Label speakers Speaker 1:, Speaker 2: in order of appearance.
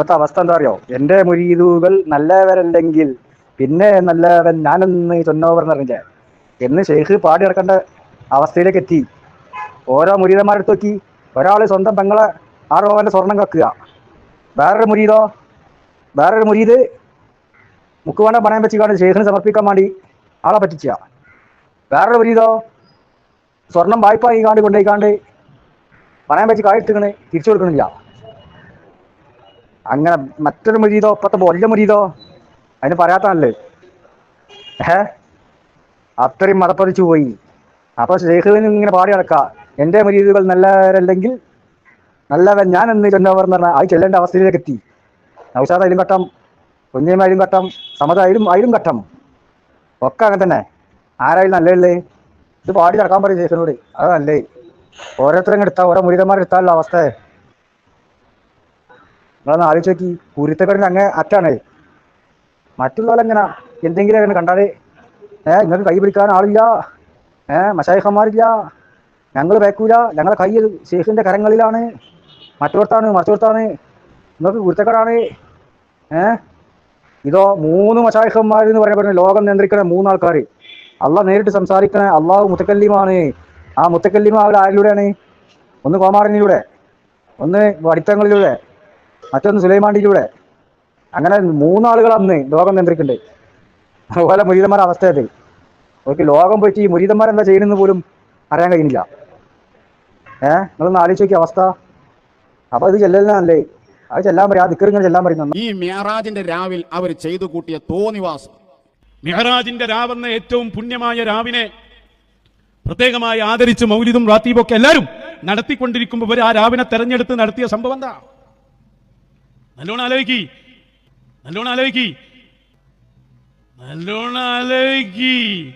Speaker 1: ഇപ്പോഴത്തെ അവസ്ഥ എന്താ അറിയോ? എന്റെ മുരീദുകൾ നല്ലവരല്ലെങ്കിൽ പിന്നെ നല്ലവൻ ഞാനെന്ന് ചൊന്നോവർ എന്ന് പറഞ്ഞില്ലേ? എന്ന് ഷെയ്ഖ് പാടി നടക്കേണ്ട അവസ്ഥയിലേക്ക് എത്തി. ഓരോ മുരീതന്മാരെടുത്ത് നോക്കി. ഒരാൾ സ്വന്തം പെങ്ങളെ ആറ് സ്വർണം കക്കുക. വേറൊരു മുരീതോ? വേറൊരു മുരീത് മുക്കുവാണ പണയം വെച്ച് കാണും ഷെയ്ഖിന് സമർപ്പിക്കാൻ വേണ്ടി ആളെ പറ്റിച്ച. വേറൊരു മുരീതോ? സ്വർണം വായ്പ ഈ കാണ്ട് കൊണ്ടുപോയിക്കാണ്ട് പണയം വെച്ച് കായെടുത്തുക്കണ് തിരിച്ചു കൊടുക്കണില്ല അങ്ങനെ മറ്റൊരു മുരീതോ ഇപ്പത്തെ വലിയ മുരീതോ അതിന് പറയാത്തല്ലേ ഏ? അത്രയും മതപ്പതിച്ചു പോയി. അപ്പൊ ഷെയ്ഖുവിന് ഇങ്ങനെ പാടി നടക്കുക എന്റെ മുരീതുകൾ നല്ലവരല്ലെങ്കിൽ നല്ലവൻ ഞാൻ എന്ന് ചെന്നവർ എന്ന് പറഞ്ഞാൽ അത് ചെല്ലേണ്ട അവസ്ഥയിലേക്ക് എത്തി. നൗഷാദായാലും ഘട്ടം കുഞ്ഞേമ അതിലും ഘട്ടം സമതായാലും അതിലും ഘട്ടം. ഒക്കെ അങ്ങനെ തന്നെ. ആരായാലും നല്ലതല്ലേ? ഇത് പാടി നടക്കാൻ പറയും ഷെയ്ഖിനോട് അത് നല്ലേ? ഓരോരുത്തരും എടുത്താൽ ഓരോ മുരീതന്മാരെടുത്താലുള്ള അവസ്ഥ. നിങ്ങളൊന്ന് ആലോചിച്ച് നോക്കി. അങ്ങനെ അങ്ങ് അറ്റാണ്. മറ്റുള്ളവരെങ്ങനെ എന്തെങ്കിലും അങ്ങനെ കണ്ടാൽ ഏ നിങ്ങൾക്ക് കൈ പിടിക്കാൻ ആളില്ല ഏ മഷായിഖന്മാരില്ല ഞങ്ങൾ വേക്കൂല ഞങ്ങളെ കൈ ഷെയ്ഖിന്റെ കരങ്ങളിലാണ് മറ്റോർത്താണ് മറ്റോർത്താണ് നിങ്ങൾക്ക് കുരുത്തക്കടാണ് ഏ? ഇതോ മൂന്ന് മഷായിഖന്മാർ എന്ന് പറയപ്പെടുന്ന ലോകം നിയന്ത്രിക്കുന്ന മൂന്നാൾക്കാർ അള്ളാഹ് നേരിട്ട് സംസാരിക്കണ അള്ളാഹു മുത്തക്കല്ലിമാണ്. ആ മുത്തക്കല്ലിമ അവർ ആരിലൂടെയാണ്? ഒന്ന് കോമാറിനിലൂടെ ഒന്ന് വടിത്തങ്ങളിലൂടെ. മറ്റൊന്ന് സുലൈമാണ്ടിയിലൂടെ അങ്ങനെ മൂന്നാളുകൾ അന്ന് ലോകം നിയന്ത്രിക്കുന്നുണ്ട് അതുപോലെ മുരീതന്മാരുടെ അവസ്ഥ അത്. അവർക്ക് ലോകം പോയിട്ട് ഈ മുരീതന്മാരെന്താ ചെയ്യുന്നത് പോലും അറിയാൻ കഴിയുന്നില്ല. ഏഹ് നിങ്ങളൊന്ന് ആലോചിച്ച് നോക്കിയ അവസ്ഥ. അപ്പൊ ഇത് ചെല്ലലിനല്ലേ അത് ചെല്ലാൻ പറയും ആ ദിക്കറിങ്ങനെ ചെല്ലാൻ പറയുന്നു
Speaker 2: ഈ മെഹറാജിന്റെ രാവിൽ അവർ ചെയ്തു കൂട്ടിയ തോന്നിവാസം.
Speaker 3: മെഹറാജിന്റെ രാവെന്ന ഏറ്റവും പുണ്യമായ രാവിനെ പ്രത്യേകമായി ആദരിച്ച് മൗലിദും റാത്തീബൊക്കെ എല്ലാവരും നടത്തിക്കൊണ്ടിരിക്കുമ്പോൾ ഇവർ ആ രാവിനെ തെരഞ്ഞെടുത്ത് നടത്തിയ സംഭവം എന്താ? നല്ലോണം ആലോചിക്കി. നല്ലോണം ആലോചിക്കി. നല്ലോണം ആലോചിക്കി.